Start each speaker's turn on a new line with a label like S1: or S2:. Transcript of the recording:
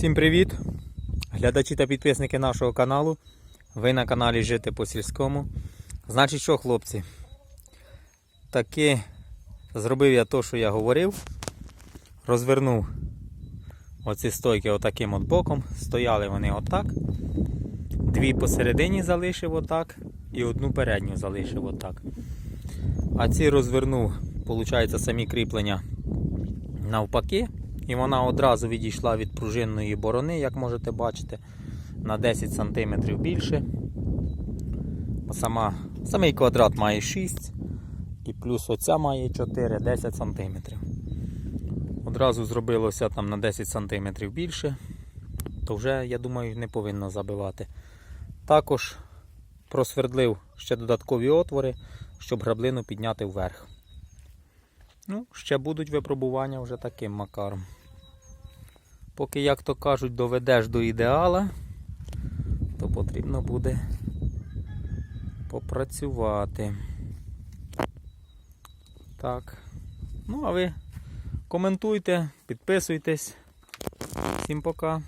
S1: Всім привіт! Глядачі та підписники нашого каналу. Ви на каналі Жити по сільському. Значить що, хлопці? Таки зробив я те, що я говорив. Розвернув оці стойки отаким от боком. Стояли вони отак. Дві посередині залишив отак і одну передню залишив отак. А ці розвернув, виходить, самі кріплення навпаки. І вона одразу відійшла від пружинної борони, як можете бачити, на 10 см більше. Сама, самий квадрат має 6 і плюс оця має 4, 10 см. Одразу зробилося там на 10 см більше, то вже, я думаю, не повинно забивати. Також просвердлив ще додаткові отвори, щоб граблину підняти вверх. Ну, ще будуть випробування вже таким макаром. Поки, як то кажуть, доведеш до ідеала, то потрібно буде попрацювати. Так. Ну, а ви коментуйте, підписуйтесь. Всім пока.